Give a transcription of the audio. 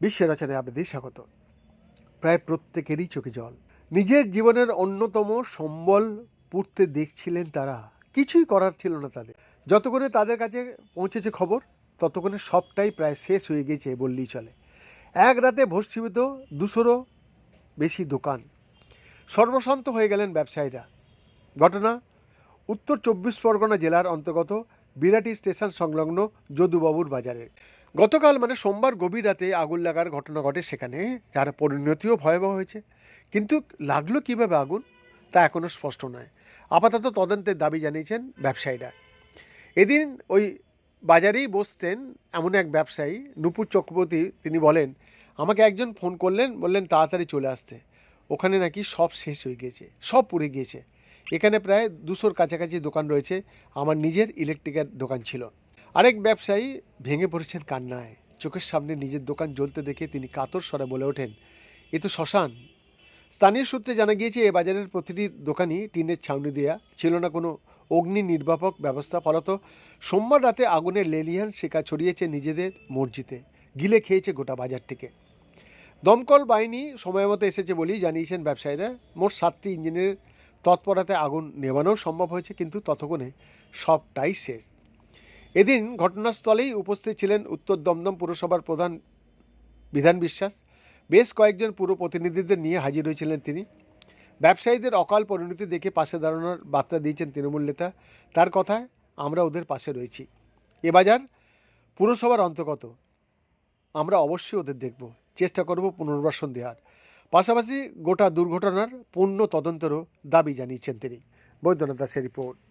বিশ্ব রচনায় আপনাদের স্বাগত। প্রায় প্রত্যেকেরই চোখে জল। নিজের জীবনের অন্যতম সম্বল পুড়তে দেখছিলেন তারা। কিছুই করার ছিল না তাদের। যতক্ষণে তাদের কাছে পৌঁছেছে খবর, ততক্ষণে সবটাই প্রায় শেষ হয়ে গেছে বললেই চলে। এক রাতে ভস্মীভূত দুশোরও বেশি দোকান। সর্বশান্ত হয়ে গেলেন ব্যবসায়ীরা। ঘটনা, উত্তর চব্বিশ পরগনা জেলার অন্তর্গত বিরাটি স্টেশন সংলগ্ন যদুবাবুর বাজারে। গতকাল মানে সোমবার গভীর রাতে আগুন লাগার ঘটনা ঘটে সেখানে, যার পরিণতিও ভয়াবহ হয়েছে। কিন্তু লাগল কীভাবে আগুন? তা এখনও স্পষ্ট নয়। আপাতত তদন্তের দাবি জানিয়েছেন ব্যবসায়ীরা। এদিন ওই বাজারেই বসতেন এমন এক ব্যবসায়ী, নুপুর চক্রবর্তী। তিনি বলেন, আমাকে একজন ফোন করলেন, বললেন তাড়াতাড়ি চলে আসতে। ওখানে নাকি সব শেষ হয়ে গিয়েছে, সব পুড়ে গিয়েছে। এখানে প্রায় দুশোর কাছাকাছি দোকান রয়েছে। আমার নিজের ইলেকট্রিকের দোকান ছিল। আরেক ব্যবসায়ী ভেঙে পড়েছেন কান্নায়। চোখের সামনে নিজের দোকান জ্বলতে দেখে তিনি কাতর স্বরে বলে ওঠেন, এ তো শ্মশান। স্থানীয় সূত্রে জানা গিয়েছে, এ বাজারের প্রতিটি দোকানই টিনের ছাউনি দেয়া ছিল না। কোনো অগ্নি নির্বাপক ব্যবস্থা ফলত সোমবার রাতে আগুনের লেলিহান শিকা ছড়িয়েছে নিজেদের মসজিদে। গিলে খেয়েছে গোটা বাজারটিকে দমকল বাহিনী সময় মতো এসেছে বলেই জানিয়েছেন ব্যবসায়ীরা। মোট সাতটি ইঞ্জিনের তৎপরতায় আগুন নেভানোও সম্ভব হয়েছে, কিন্তু ততক্ষণে সবটাই শেষ। এদিন ঘটনাস্থলেই উপস্থিত ছিলেন উত্তর দমদম পুরসভার প্রধান বিধান বিশ্বাস। বেশ কয়েকজন পুর প্রতিনিধিদের নিয়ে হাজির হয়েছিলেন তিনি। ব্যবসায়ীদের অকাল পরিণতি দেখে পাশে দাঁড়ানোর বার্তা দিয়েছেন তৃণমূল নেতা। তার কথায়, আমরা ওদের পাশে রয়েছি। এ বাজার পুরসভার অন্তর্গত। আমরা অবশ্যই ওদের দেখব। চেষ্টা করব পুনর্বাসন দেওয়ার। পাশাপাশি গোটা দুর্ঘটনার পূর্ণ তদন্তেরও দাবি জানিয়েছেন তিনি। বৈদ্যনাথ দাসের রিপোর্ট।